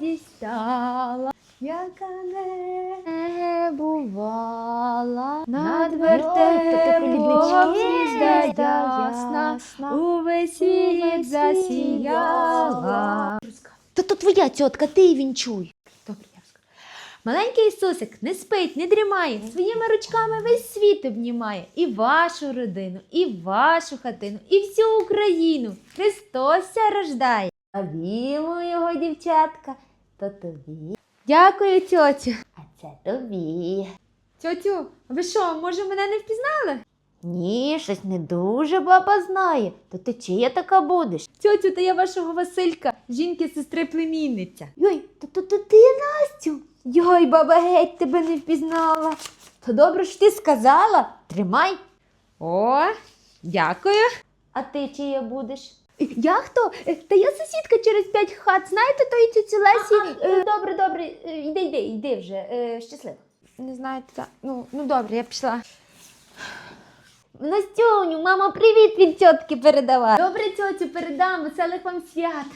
дістала, яка не бувала. Над вертепом звізда ясна, увесь світ засіяла. Та то твоя тітка, ти її вінчуй. Добре, я розкажу. Маленький Ісусик не спить, не дрімає, своїми ручками весь світ обнімає. І вашу родину, і вашу хатину, і всю Україну. Христос рождає. А вімо його дівчатка, то тобі. Дякую, тьотю. А це тобі. Тьотю, ви що, може мене не впізнали? Ні, щось не дуже баба знає. То ти чия така будеш? Тьотю, та я вашого Василька, жінки сестри племінниця. Йой, то, то, то ти Настю. Йой, баба геть тебе не впізнала. То добре що ти сказала. Тримай. О, дякую. А ти чия будеш? Я хто? Е, Та я сусідка через п'ять хат. Знаєте тої тіті Лесі? Е, добре, добре, е, йди, йди, йди вже. Е, щасливо. Не знаєте, та... ну, ну добре, я пішла. Настюню, мама, привіт від тітки передавай. Добре, тьотю, передам, веселих вам свят.